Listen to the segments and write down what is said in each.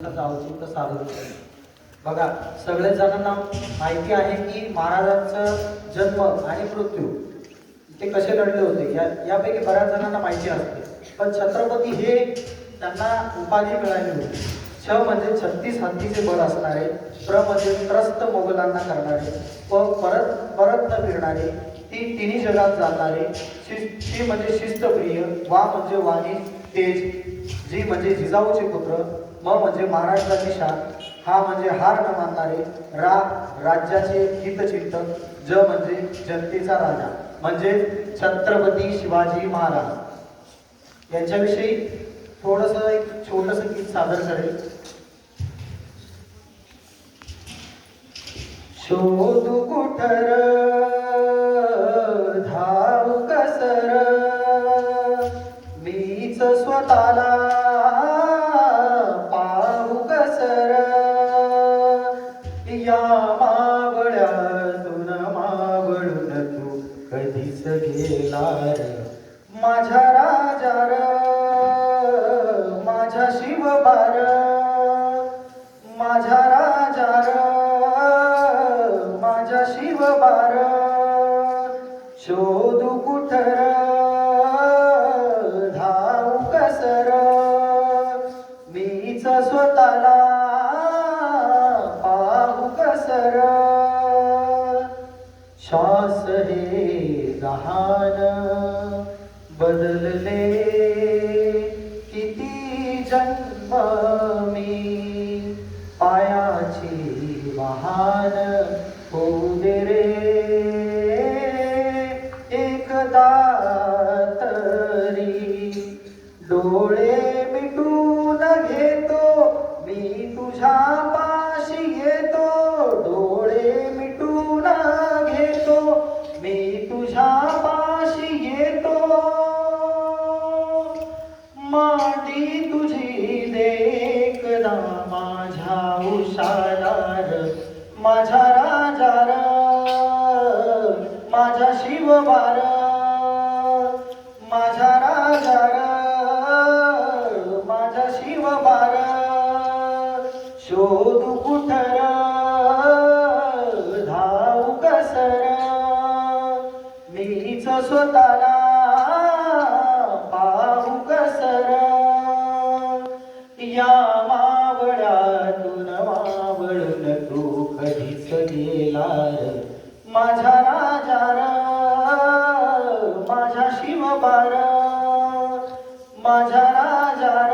औचित्य साधू बघा सगळ्या जणांना माहिती आहे की महाराजांचा जन्म आणि मृत्यू ते कसे लढले होते? या यापैकी बऱ्याच जणांना माहिती असते पण छत्रपती हे त्यांना उपाधी मिळाली होती. छ म्हणजे छत्तीस हत्तीचे बळ असणारे प्र म्हणजे त्रस्त मोगलांना करणारे व परत परत न फिरणारे ती तिन्ही जगात जाणारे शिस ती म्हणजे शिस्तप्रिय वा म्हणजे वाणी तेज जी म्हणजे जिजाऊचे पुत्र म म्हणजे महाराष्ट्राची शान हा म्हणजे हार न मानणारे रा राज्याचे हितचिंतक ज म्हणजे जनतेचा राजा म्हणजे छत्रपती शिवाजी महाराज. यांच्याविषयी थोडस एक छोटस गीत सादर करेल. शोधू कुठर स्वतःला पाहू कसर. या मावळ्यातून मावळून तू कधीच गेला रे माझ्या राजार माझ्या शिवबार माझ्या राजार माझ्या शिवबार. शोधू कुठर स्वतःला पाहू कसर. श्वास हे गहाण बदलले. किती जन्म मी पायाची वाहन होऊ दे रे. एकदा माझ्या उशालार माझ्या राजार माझ्या शिवबार माझ्या राजार माझ्या शिवबार. शोध कुठर धाव कसर मीच स्वतःला राजार माझ्या शिवबार माझ्या राजार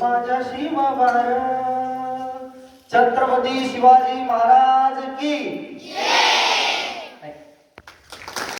माझ्या शिवबार छत्रपती शिवाजी महाराज की